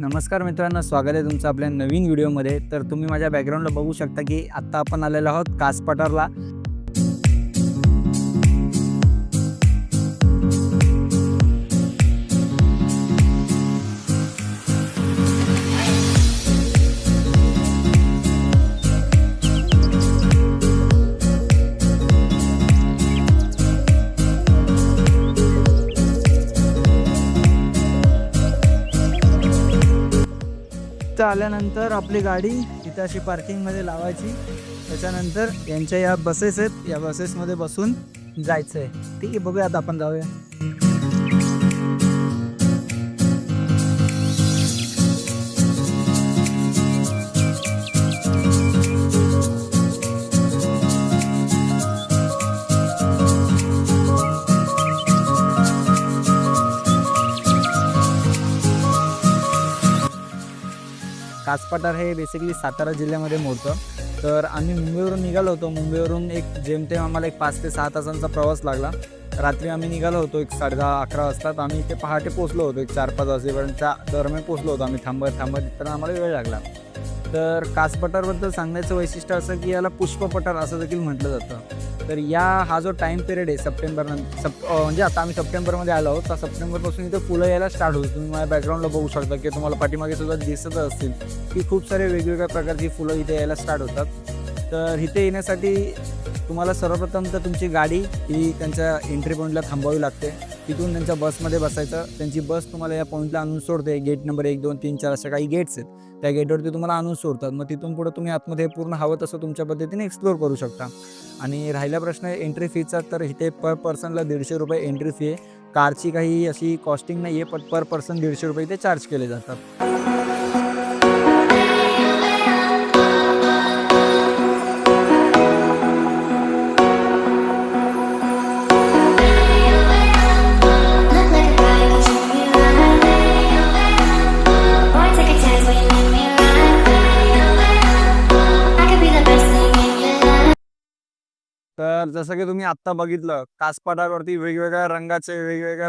नमस्कार मित्रांनो स्वागत आहे तुमचं आपल्या नवीन व्हिडिओमध्ये. तर तुम्ही माझ्या बॅकग्राऊंडला बघू शकता की आत्ता आपण आलेलो आहोत कासपठारला. इथं आल्यानंतर आपली गाडी इथं अशी पार्किंगमध्ये लावायची. त्याच्यानंतर यांच्या या बसेस आहेत. या बसेसमध्ये बसून जायचं आहे ठीक आहे बघूया आता आपण जाऊया. कासपठार हे बेसिकली सातारा जिल्ह्यामध्ये मोडतं. तर आम्ही मुंबईवरून निघालो होतो. मुंबईवरून एक जेमतेम आम्हाला एक पाच ते सहा तासांचा प्रवास लागला. रात्री आम्ही निघालो होतो एक साडे दहा अकरा वाजता. तर आम्ही इथे पहाटे पोचलो होतो. एक चार पाच वाजेपर्यंत दरम्यान पोचलो होतो आम्ही. थांबत थांबत तर आम्हाला वेळ लागला. तर कासपठारबद्दल सांगण्याचं वैशिष्ट्य असं की याला पुष्पपठार असं देखील म्हटलं जातं. तर या हा जो टाईम पिरियड आहे सप्टेंबर सप म्हणजे आता आम्ही सप्टेंबरमध्ये आलो आहोत. तर सप्टेंबरपासून इथे फुलं यायला स्टार्ट होईल. तुम्ही माझ्या बॅकग्राऊंडला बघू शकता की तुम्हाला पाठीमागे सुद्धा दिसत असतील की खूप सारे वेगवेगळ्या प्रकारची फुलं इथे यायला स्टार्ट होतात. तर इथे येण्यासाठी तुम्हाला सर्वप्रथम तर तुमची गाडी ही त्यांच्या एंट्री पॉईंटला थांबवावी लागते. तिथून त्यांच्या बसमध्ये बसायचं. त्यांची बस तुम्हाला या पॉईंटला आणून सोडते. गेट नंबर एक दोन तीन चार अशा काही गेट्स आहेत. त्या गेटवरती तुम्हाला आणून सोडतात. मग तिथून पुढे तुम्ही आतमध्ये पूर्ण हवं तसं तुमच्या पद्धतीने एक्सप्लोर करू शकता. आणि राहिला प्रश्न एंट्री फीचा तर इथे पर पर्सनला दीडशे रुपये एंट्री फी आहे. कारची काही अशी कॉस्टिंग नाही आहे पण पर पर्सन दीडशे रुपये इथे चार्ज केले जातात. तर जसं की तुम्ही आत्ता बघितलं कासपाटावरती वेगवेगळ्या रंगाचे वेगवेगळ्या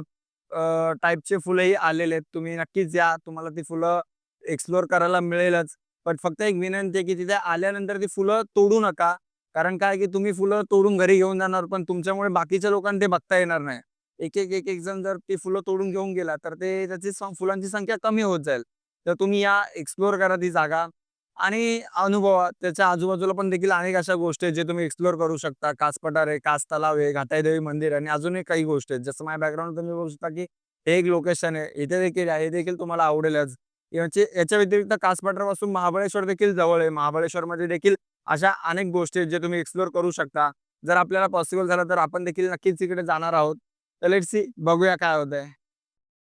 टाईपचे फुलंही आलेले आहेत. तुम्ही नक्कीच या तुम्हाला ती फुलं एक्सप्लोअर करायला मिळेलच. पण फक्त एक विनंती आहे की तिथे आल्यानंतर ती फुलं तोडू नका. कारण काय की तुम्ही फुलं तोडून घरी घेऊन जाणार पण तुमच्यामुळे बाकीच्या लोकांना ते बघता येणार नाही. एक एक एक एक जण जर ती फुलं तोडून घेऊन गेला तर ते त्याची फुलांची संख्या कमी होत जाईल. तर तुम्ही या एक्सप्लोअर करा ती जागा. आणि अनुभव त्याच्या आजूबाजूला पण देखील अनेक अशा गोष्टी आहेत जे तुम्ही एक्सप्लोअर करू शकता. कासपठार आहे कास तलाव आहे घाटाई देवी मंदिर आणि अजूनही काही गोष्टी आहेत. जसं माझ्या बॅकग्राऊंड तुम्ही बघू शकता की हे एक लोकेशन आहे. इथे देखील आहे हे देखील तुम्हाला आवडेलच याचे याच्या व्यतिरिक्त कासपठारपासून महाबळेश्वर देखील जवळ आहे. महाबळेश्वर मध्ये देखील अशा अनेक गोष्टी आहेत जे तुम्ही एक्सप्लोअर करू शकता. जर आपल्याला पॉसिबल झालं तर आपण देखील नक्कीच तिकडे जाणार आहोत. तर लेट सी बघूया काय होत आहे